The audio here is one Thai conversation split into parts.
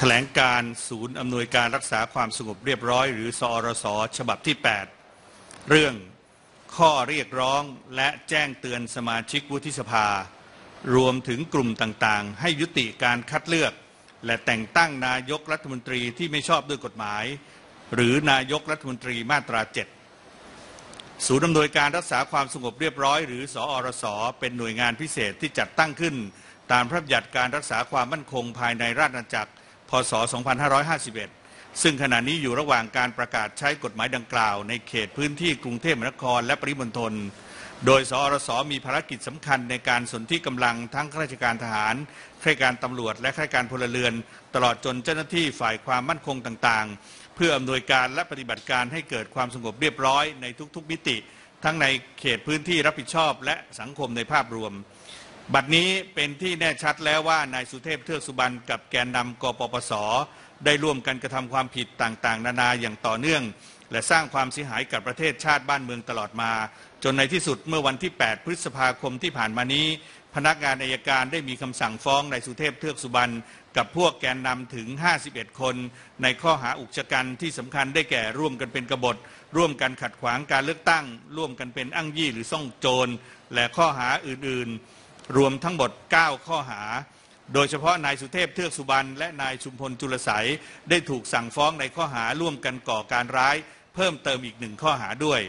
แถลงการศูนย์อำนวยการรักษาความสงบเรียบร้อย หรือสอรสฉบับที่ 8 เรื่องข้อเรียกร้องและแจ้งเตือนสมาชิกวุฒิสภา รวมถึงกลุ่มต่างๆ ให้ยุติการคัดเลือก และแต่งตั้งนายกรัฐมนตรีที่ไม่ชอบด้วยกฎหมาย หรือนายกรัฐมนตรีมาตรา7ศูนย์อำนวยการรักษาความสงบเรียบร้อย หรือสอรสเป็นหน่วยงานพิเศษที่จัดตั้งขึ้น ตามพระบัญญัติการรักษาความมั่นคงภายในราชอาณาจักร พศ 2551 ซึ่งขณะนี้อยู่ระหว่างการประกาศใช้กฎหมายดังกล่าว ในเขตพื้นที่กรุงเทพมหานครและปริมณฑล โดยสอรสมีภารกิจสำคัญในการสนที่กำลังทั้งข้าราชการทหารข้าราชการตำรวจ และข้าราชการพลเรือน ตลอดจนเจ้าหน้าที่ฝ่ายความมั่นคงต่างๆ เพื่ออำนวยการและปฏิบัติการให้เกิดความสงบเรียบร้อยในทุกๆมิติ ทั้งในเขตพื้นที่รับผิดชอบและสังคมในภาพรวม บัดนี้เป็นที่แน่ชัดแล้วว่านายสุเทพเทือกสุบรรณกับแกนนำกปปส ได้ร่วมกันกระทำความผิดต่างๆ นานาอย่างต่อเนื่อง และสร้างความเสียหายกับประเทศชาติบ้านเมืองตลอดมา จนในที่สุดเมื่อวันที่ 8 พฤษภาคมที่ผ่านมานี้ พนักงานอายการได้มีคำสั่งฟ้องนายสุเทพเทือกสุบรรณกับพวกแกนนำถึง 51 คน ในข้อหาอุกชะกันที่สำคัญได้แก่ร่วมกันเป็นกบฏ ร่วมกันขัดขวางการเลือกตั้ง ร่วมกันเป็นอ้างยี่หรือซ่องโจร และข้อหาอื่นๆ รวมทั้งหมด 9 ข้อหา โดยเฉพาะนายสุเทพเทือกสุบรรณและนายชุมพลจุลไสยได้ถูกสั่งฟ้องในข้อหาร่วมกันก่อการร้าย เพิ่มเติมอีกหนึ่งข้อหาด้วย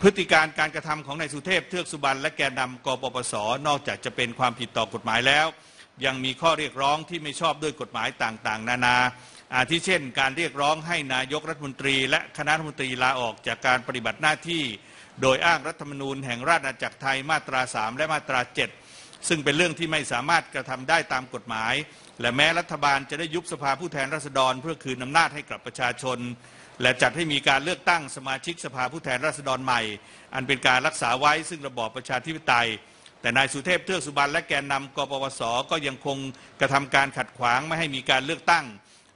พฤติการการกระทำของนายสุเทพเทือกสุบรรณและแกนนำกปปส นอกจากจะเป็นความผิดต่อกฎหมายแล้ว ยังมีข้อเรียกร้องที่ไม่ชอบด้วยกฎหมายต่างๆ นานาอาทิเช่น การเรียกร้องให้นายกรัฐมนตรี และคณะรัฐมนตรีลาออกจากการปฏิบัติหน้าที่ โดยอ้างรัฐธรรมนูญแห่งราชอาณาจักรไทยมาตรา 3 และมาตรา 7 ซึ่งเป็นเรื่องที่ไม่สามารถกระทำได้ตามกฎหมาย และแม้รัฐบาลจะได้ยุบสภาผู้แทนราษฎร เพื่อคืนอำนาจให้กับประชาชน และจัดให้มีการเลือกตั้งสมาชิกสภาผู้แทนราษฎรใหม่ อันเป็นการรักษาไว้ซึ่งระบอบประชาธิปไตย แต่นายสุเทพเทือกสุบรรณและแกนนำกปปสก็ยังคงกระทำการขัดขวางไม่ให้มีการเลือกตั้ง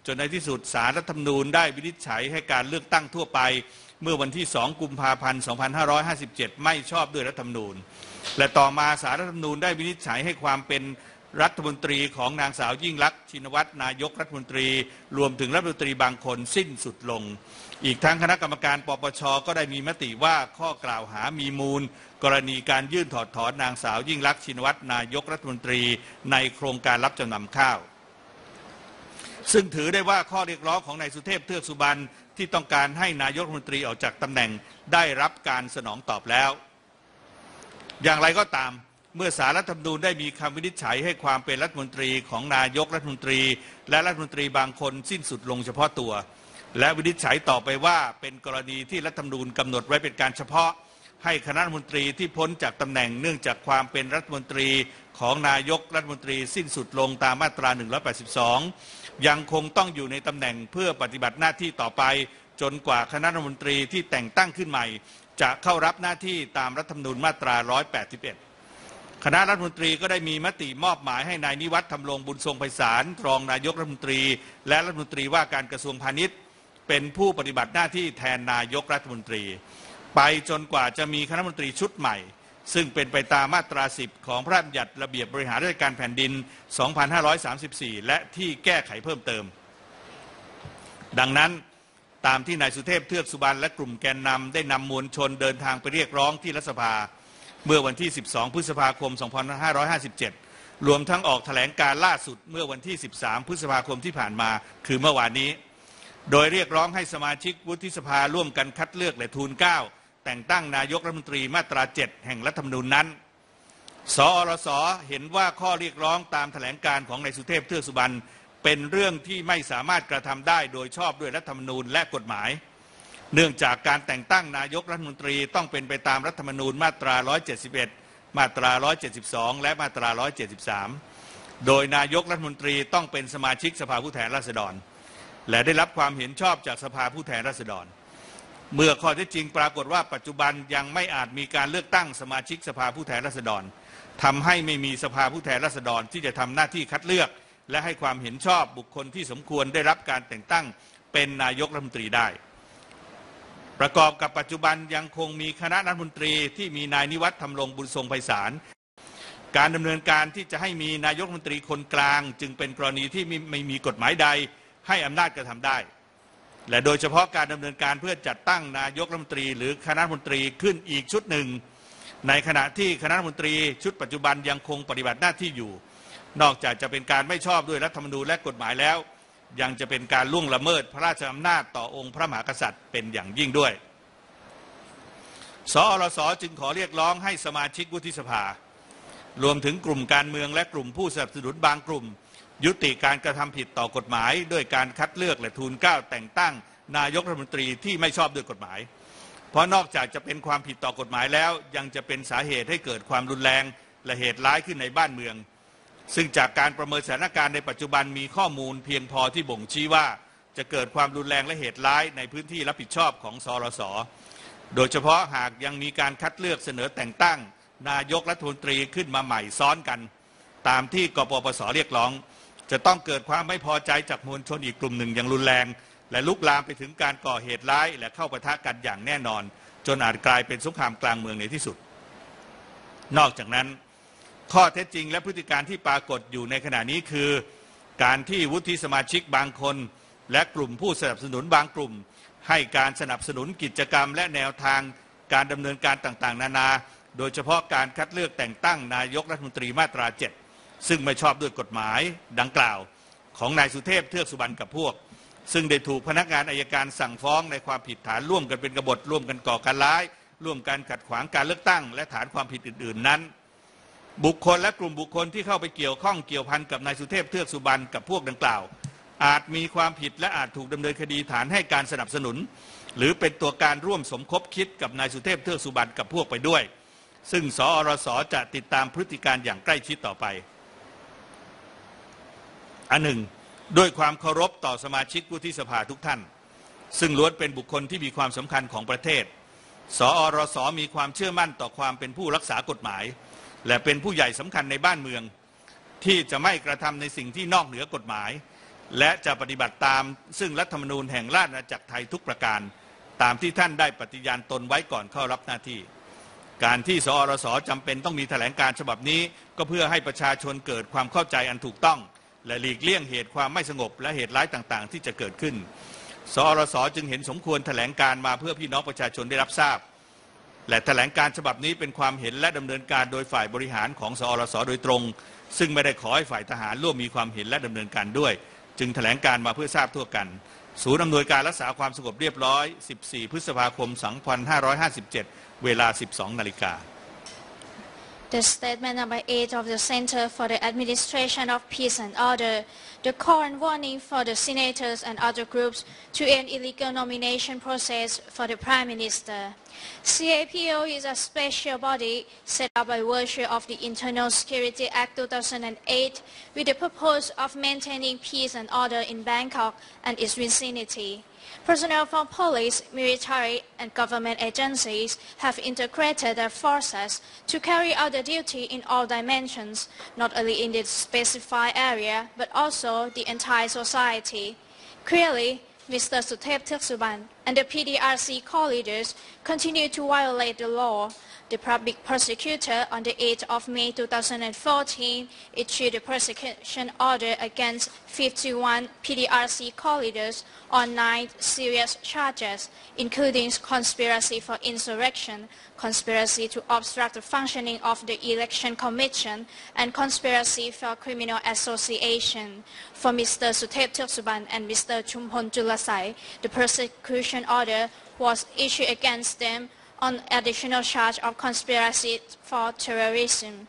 จนในที่สุดสารรัฐธรรมนูญได้วินิจฉัยให้การเลือกตั้งทั่วไป เมื่อวันที่ 2 กุมภาพันธ์ 2557 ไม่ชอบด้วยรัฐธรรมนูญ และต่อมาสารรัฐธรรมนูญได้วินิจฉัยให้ความเป็นรัฐมนตรีของนางสาวยิ่งลักษณ์ชินวัตรนายกรัฐมนตรี รวมถึงรัฐมนตรีบางคนสิ้นสุดลง อีกทั้งคณะกรรมการปปชก็ได้มีมติว่าข้อกล่าวหามีมูล กรณีการยื่นถอดถอนนางสาวยิ่งลักษณ์ชินวัตรนายกรัฐมนตรี ในโครงการรับจำนำข้าว ซึ่งถือได้ว่าข้อเรียกร้องของนายสุเทพเทือกสุบรรณ ที่ต้องการให้นายกรัฐมนตรีออกจากตำแหน่งได้รับการสนองตอบแล้ว อย่างไรก็ตามเมื่อสารรัฐธรรมนูญได้มีคำวินิจฉัยให้ความเป็นรัฐมนตรีของนายกรัฐมนตรี และรัฐมนตรีบางคนสิ้นสุดลงเฉพาะตัว และวินิจฉัยต่อไปว่าเป็นกรณีที่รัฐธรรมนูญกำหนดไว้เป็นการเฉพาะ ให้คณะรัฐมนตรีที่พ้นจากตำแหน่งเนื่องจากความเป็นรัฐมนตรีของนายกรัฐมนตรีสิ้นสุดลงตามมาตรา 182 ยังคงต้องอยู่ในตำแหน่งเพื่อปฏิบัติหน้าที่ต่อไป จนกว่าคณะรัฐมนตรีที่แต่งตั้งขึ้นใหม่ จะเข้ารับหน้าที่ตามรัฐธรรมนูญมาตรา 181 คณะรัฐมนตรีก็ได้มีมติมอบหมายให้นายนิวัฒน์ทำรงบุญทรงไพศาลรองนายกรัฐมนตรี และรัฐมนตรีว่าการกระทรวงพาณิชย์ เป็นผู้ปฏิบัติหน้าที่แทนนายกรัฐมนตรี ไปจนกว่าจะมีคณะรัฐมนตรีชุดใหม่ ซึ่งเป็นไปตามมาตรา 10 ของพระราชบัญญัติระเบียบบริหารราชการแผ่นดิน 2534 และที่แก้ไขเพิ่มเติม ดังนั้นตามที่นายสุเทพเทือกสุบรรณและกลุ่มแกนนำได้นำมวลชนเดินทางไปเรียกร้องที่รัฐสภา เมื่อวันที่ 12 พฤษภาคม 2557 รวมทั้งออกแถลงการล่าสุดเมื่อวันที่ 13 พฤษภาคมที่ผ่านมา คือเมื่อวานนี้ โดยเรียกร้องให้สมาชิกวุฒิสภาร่วมกันคัดเลือกและทูลเกล้า แต่งตั้งนายกรัฐมนตรีมาตรา 7 แห่งรัฐธรรมนูญนั้น สอรสเห็นว่าข้อเรียกร้องตามแถลงการของนายสุเทพเทือกสุบรรณเป็นเรื่องที่ไม่สามารถกระทำได้โดยชอบด้วยรัฐธรรมนูญและกฎหมาย เนื่องจากการแต่งตั้งนายกรัฐมนตรีต้องเป็นไปตามรัฐธรรมนูญมาตรา 171 มาตรา 172 และมาตรา 173 โดยนายกรัฐมนตรีต้องเป็นสมาชิกสภาผู้แทนราษฎร และได้รับความเห็นชอบจากสภาผู้แทนราษฎร เมื่อข้อเท็จจริงปรากฏว่าปัจจุบันยังไม่อาจมีการเลือกตั้งสมาชิกสภาผู้แทนราษฎรทำให้ไม่มีสภาผู้แทนราษฎรที่จะทำหน้าที่คัดเลือก และให้ความเห็นชอบบุคคลที่สมควรได้รับการแต่งตั้งเป็นนายกรัฐมนตรีได้ ประกอบกับปัจจุบันยังคงมีคณะรัฐมนตรีที่มีนายนิวัฒน์ทำรงบุญทรงไพศาลการดำเนินการที่จะให้มีนายกรัฐมนตรีคนกลาง จึงเป็นกรณีที่ไม่ไม่มีกฎหมายใดให้อำนาจกระทำได้ และโดยเฉพาะการดำเนินการเพื่อจัดตั้งนายกรัฐมนตรี หรือคณะรัฐมนตรีขึ้นอีกชุดหนึ่ง ในขณะที่คณะรัฐมนตรีชุดปัจจุบันยังคงปฏิบัติหน้าที่อยู่ นอกจากจะเป็นการไม่ชอบด้วยรัฐธรรมนูญและกฎหมายแล้ว ยังจะเป็นการล่วงละเมิดพระราชอำนาจต่อองค์พระมหากษัตริย์เป็นอย่างยิ่งด้วย สอรสจึงขอเรียกร้องให้สมาชิกวุฒิสภา รวมถึงกลุ่มการเมืองและกลุ่มผู้สนับสนุนบางกลุ่ม ยุติการกระทำผิดต่อกฎหมาย ด้วยการคัดเลือกและทูลเกล้าแต่งตั้ง นายกรัฐมนตรีที่ไม่ชอบด้วยกฎหมาย เพราะนอกจากจะเป็นความผิดต่อกฎหมายแล้ว ยังจะเป็นสาเหตุให้เกิดความรุนแรง และเหตุร้ายขึ้นในบ้านเมือง ซึ่งจากการประเมินสถานการณ์ในปัจจุบันมีข้อมูลเพียงพอที่บ่งชี้ว่าจะเกิดความรุนแรงและเหตุร้ายในพื้นที่รับผิดชอบของสรสโดยเฉพาะหากยังมีการคัดเลือกเสนอแต่งตั้ง นายกรัฐมนตรีขึ้นมาใหม่ซ้อนกัน ตามที่กปปสเรียกร้อง จะต้องเกิดความไม่พอใจจากมวลชนอีกกลุ่มหนึ่งอย่างรุนแรง และลุกลามไปถึงการก่อเหตุร้าย และเข้าปะทะกันอย่างแน่นอน จนอาจกลายเป็นสงครามกลางเมืองในที่สุด นอกจากนั้น ข้อเท็จจริงและพฤติการที่ปรากฏอยู่ในขณะนี้คือ การที่วุฒิสมาชิกบางคน และกลุ่มผู้สนับสนุนบางกลุ่ม ให้การสนับสนุนกิจกรรม และแนวทางการดำเนินการต่างๆ นานา โดยเฉพาะการคัดเลือกแต่งตั้งนายกรัฐมนตรีมาตรา7 ซึ่งไม่ชอบด้วยกฎหมายดังกล่าว ของนายสุเทพเทือกสุบรรณกับพวก ซึ่งได้ถูกพนักงานอายการสั่งฟ้องในความผิดฐานร่วมกันเป็นกบฏร่วมกันก่อการร้าย ร่วมกันขัดขวางการเลือกตั้ง และฐานความผิดอื่น ๆ นั้น บุคคลและกลุ่มบุคคลที่เข้าไปเกี่ยวข้องเกี่ยวพันกับนายสุเทพเทือกสุบรรณกับพวกดังกล่าว อาจมีความผิดและอาจถูกดำเนินคดีฐานให้การสนับสนุน หรือเป็นตัวการร่วมสมคบคิดกับนายสุเทพเทือกสุบรรณกับพวกไปด้วย ซึ่งสอรสจะติดตามพฤติการอย่างใกล้ชิดต่อไป อันหนึ่งด้วยความเคารพต่อสมาชิกวุฒิสภาทุกท่าน ซึ่งล้วนเป็นบุคคลที่มีความสำคัญของประเทศ สอรสมีความเชื่อมั่นต่อความเป็นผู้รักษากฎหมาย และเป็นผู้ใหญ่สำคัญในบ้านเมือง ที่จะไม่กระทำในสิ่งที่นอกเหนือกฎหมาย และจะปฏิบัติตามซึ่งรัฐธรรมนูญแห่งราชอาณาจักรไทยทุกประการ ตามที่ท่านได้ปฏิญาณตนไว้ก่อนเข้ารับหน้าที่ การที่สอรสจำเป็นต้องมีแถลงการฉบับนี้ ก็เพื่อให้ประชาชนเกิดความเข้าใจอันถูกต้อง และหลีกเลี่ยงเหตุความไม่สงบ และเหตุร้ายต่างๆ ที่จะเกิดขึ้น สอรสจึงเห็นสมควรแถลงการมาเพื่อพี่น้องประชาชนได้รับทราบ และแถลงการฉบับนี้เป็นความเห็นและดำเนินการโดยฝ่ายบริหารของสอรสโดยตรง ซึ่งไม่ได้ขอให้ฝ่ายทหารร่วมมีความเห็นและดำเนินการด้วย จึงแถลงการมาเพื่อทราบทั่วกัน ศูนย์อำนวยการรักษาความสงบเรียบร้อย 14 พฤษภาคม 2557 เวลา 12 นาฬิกา The statement number eight of the Center for the Administration of Peace and Order, the call warning for the senators and other groups to end illegal nomination process for the Prime Minister. CAPO is a special body set up by virtue of the Internal Security Act 2008 with the purpose of maintaining peace and order in Bangkok and its vicinity. Personnel from police, military, and government agencies have integrated their forces to carry out the duty in all dimensions, not only in the specified area, but also the entire society. Clearly, Mr. Suthep Thaksuban and the PDRC co-leaders continue to violate the law. The public prosecutor on the 8th of May 2014 issued a prosecution order against 51 PDRC co-leaders on nine serious charges, including conspiracy for insurrection, conspiracy to obstruct the functioning of the Election Commission, and conspiracy for criminal association. For Mr. Suthep Thaksuban and Mr. Chumpon Julasai, the prosecution order was issued against them on additional charge of conspiracy for terrorism.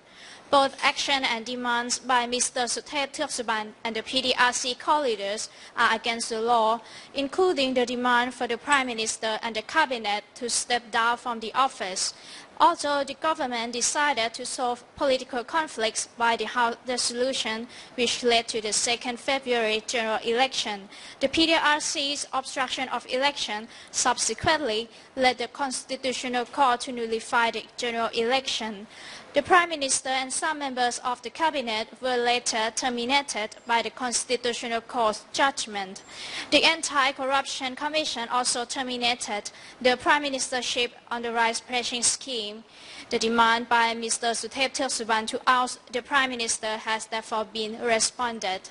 Both action and demands by Mr. Suthep Thaksuban and the PDRC co-leaders are against the law, including the demand for the Prime Minister and the Cabinet to step down from the office. Although the government decided to solve political conflicts by the House resolution, which led to the 2nd February general election, the PDRC's obstruction of election subsequently led the Constitutional Court to nullify the general election. The Prime Minister and some members of the Cabinet were later terminated by the Constitutional Court's judgment. The Anti-Corruption Commission also terminated the Prime Ministership on the rice pressing scheme. The demand by Mr. Suthep Thaugsuban to oust the Prime Minister has therefore been responded.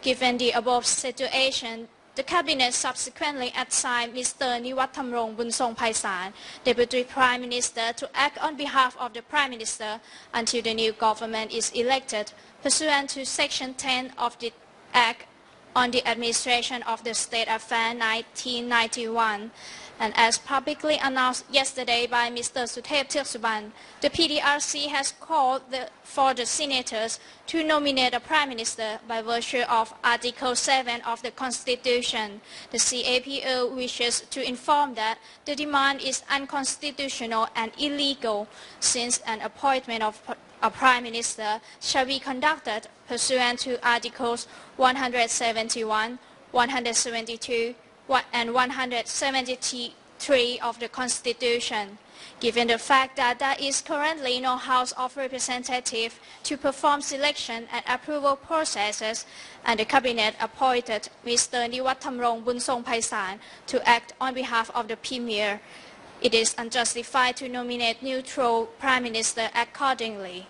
Given the above situation, the Cabinet subsequently assigned Mr. Niwat Thamrong Bunsong Paisan, Deputy Prime Minister, to act on behalf of the Prime Minister until the new government is elected, pursuant to Section 10 of the Act on the Administration of the State Affair 1991. And as publicly announced yesterday by Mr. Suthep Thaugsuban, the PDRC has called the, for the senators to nominate a prime minister by virtue of Article 7 of the Constitution. The CAPO wishes to inform that the demand is unconstitutional and illegal since an appointment of a prime minister shall be conducted pursuant to Articles 171, 172, and 173 of the Constitution. Given the fact that there is currently no House of Representatives to perform selection and approval processes, and the Cabinet appointed Mr. Niwat Thamrong Bunsong Paisan to act on behalf of the Premier, it is unjustified to nominate neutral Prime Minister accordingly.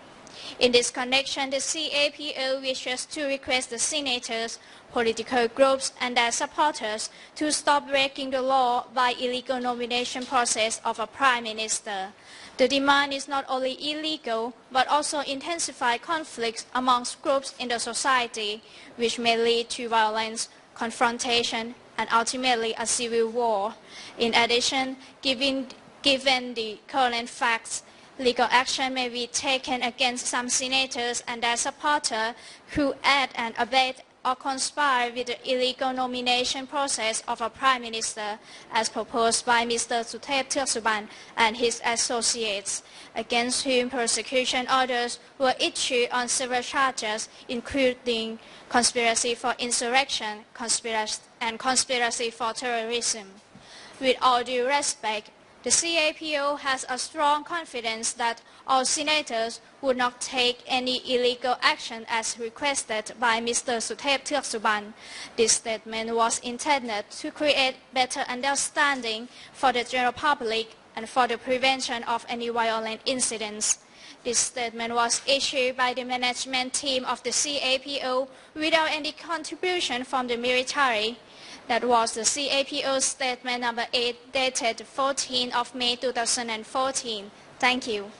In this connection, the CAPO wishes to request the senators, political groups, and their supporters to stop breaking the law by illegal nomination process of a prime minister. The demand is not only illegal, but also intensify conflicts amongst groups in the society, which may lead to violence, confrontation, and ultimately a civil war. In addition, given, given the current facts, legal action may be taken against some senators and their supporters who aid and abet or conspire with the illegal nomination process of a prime minister as proposed by Mr. Suthep Thaugsuban and his associates, against whom persecution orders were issued on several charges, including conspiracy for insurrection conspiracy, and conspiracy for terrorism. With all due respect, the CAPO has a strong confidence that all senators would not take any illegal action as requested by Mr. Suthep Thaugsuban. This statement was intended to create better understanding for the general public and for the prevention of any violent incidents. This statement was issued by the management team of the CAPO without any contribution from the military. That was the CAPO statement number 8 dated 14 of May 2014. Thank you.